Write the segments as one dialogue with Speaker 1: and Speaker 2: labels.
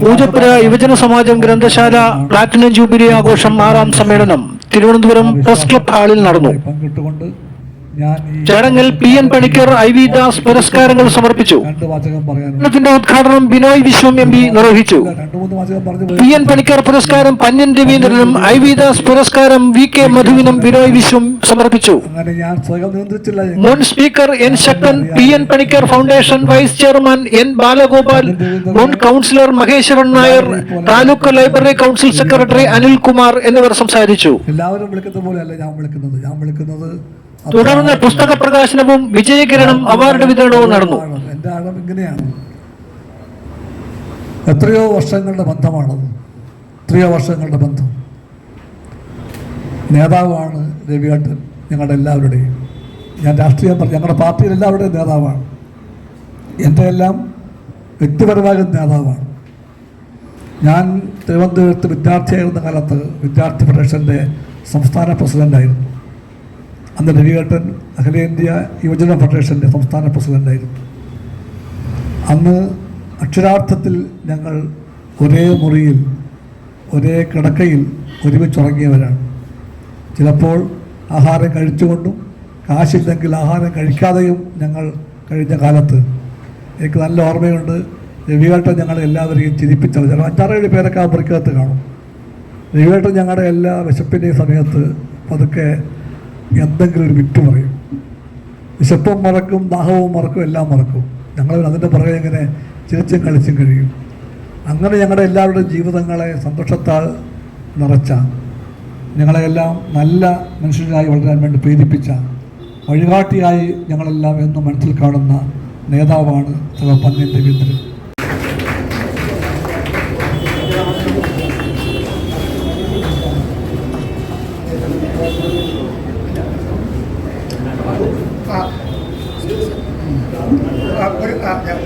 Speaker 1: പൂജപ്പുര യുവജന സമാജം ഗ്രന്ഥശാല platinum jubilee ആഘോഷം ആറാം സമ്മേളനം തിരുവനന്തപുരം പ്രസ് ക്ലബ് ഹാളിൽ നടന്നു. ചടങ്ങിൽ P N Panicker I V Das പുരസ്കാരങ്ങൾ സമർപ്പിച്ചു. സമ്മേളനത്തിന്റെ ഉദ്ഘാടനം ബിനോയ് വിശ്വം എം പി നിർവഹിച്ചു. പി എൻ പണിക്കർ പുരസ്കാരം പന്യൻ രവീന്ദ്രനും ഐ വി ദാസ് പുരസ്കാരം വി കെ മധുവിനും ബിനോയ് വിശ്വം സമർപ്പിച്ചു. മുൻ speaker N Sakthan P N Panicker foundation vice chairman N Balagopal മുൻ councillor Maheswaran Nair taluk library council secretary Anilkumar എന്നിവർ സംസാരിച്ചു.
Speaker 2: എല്ലാവരും വിളിക്കുന്ന പോലെയല്ല ഞാൻ വിളിക്കുന്നത്. ഞാൻ വിളിക്കുന്നത്
Speaker 1: തുടർന്ന് പുസ്തക പ്രകാശനവും വിജയകിരണം അവാർഡ് വിതരണവും നടന്നു.
Speaker 2: എന്റെ ആഴം ഇങ്ങനെയാണ്? എത്രയോ വർഷങ്ങളുടെ ബന്ധമാണത് എത്രയോ വർഷങ്ങളുടെ ബന്ധം. നേതാവാണ് രവികണ്ഠൻ ഞങ്ങളുടെ എല്ലാവരുടെയും. ഞാൻ രാഷ്ട്രീയം പറഞ്ഞു ഞങ്ങളുടെ പാർട്ടിയിൽ എല്ലാവരുടെയും നേതാവാണ്. എന്റെ എല്ലാം വ്യക്തിപരമായ നേതാവാണ്. ഞാൻ തിരുവനന്തപുരത്ത് വിദ്യാർത്ഥിയായിരുന്ന കാലത്ത് വിദ്യാർത്ഥി ഫെഡറേഷന്റെ സംസ്ഥാന പ്രസിഡന്റായിരുന്നു. അന്ന് രവികേട്ടൻ അഖിലേന്ത്യ യുവജന ഫെഡറേഷന്റെ സംസ്ഥാന പ്രസിഡന്റായിരുന്നു അന്ന് അക്ഷരാർത്ഥത്തിൽ ഞങ്ങൾ ഒരേ മുറിയിൽ ഒരേ കിടക്കയിൽ ഒരുമിച്ചുറങ്ങിയവരാണ്. ചിലപ്പോൾ ആഹാരം കഴിച്ചുകൊണ്ടും കാശില്ലെങ്കിൽ ആഹാരം കഴിക്കാതെയും ഞങ്ങൾ കഴിഞ്ഞ കാലത്ത്. എനിക്ക് നല്ല ഓർമ്മയുണ്ട് രവികേട്ടൻ ഞങ്ങളെ എല്ലാവരെയും ചിരിപ്പിച്ചത് ചില അഞ്ചാറേഴ് പേരൊക്കെ ആ മുറിക്കകത്ത് കാണും. രവികേട്ടൻ ഞങ്ങളുടെ എല്ലാ വിശപ്പിന്റെയും സമയത്ത് പതുക്കെ എന്തെങ്കിലും ഒരു വിറ്റ് പറയും. വിശപ്പും മറക്കും ദാഹവും മറക്കും എല്ലാം മറക്കും. ഞങ്ങൾ അതിന്റെ പുറകെ ഇങ്ങനെ ചിരിച്ചും കളിച്ചും കഴിയും. അങ്ങനെ ഞങ്ങളുടെ എല്ലാവരുടെയും ജീവിതങ്ങളെ സന്തോഷത്താൽ നിറച്ച ഞങ്ങളെല്ലാം നല്ല മനുഷ്യരായി വളരാൻ വേണ്ടി പ്രേരിപ്പിച്ച വഴികാട്ടിയായി ഞങ്ങളെല്ലാം എന്നും മനസ്സിൽ കാണുന്ന നേതാവാണ് സഹ പന്ന്യൻ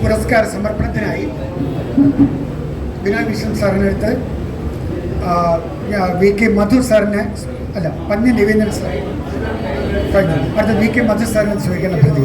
Speaker 3: പുരസ്കാര സമർപ്പണത്തിനായി ബിനോയ് വിശ്വം സാറിനടുത്ത് വി കെ മധു സാറിന് അല്ല പന്നി രവീന്ദ്രൻ സാർ. അടുത്ത വി കെ മധു സാറിനെ ചോദിക്കുന്ന പ്രതി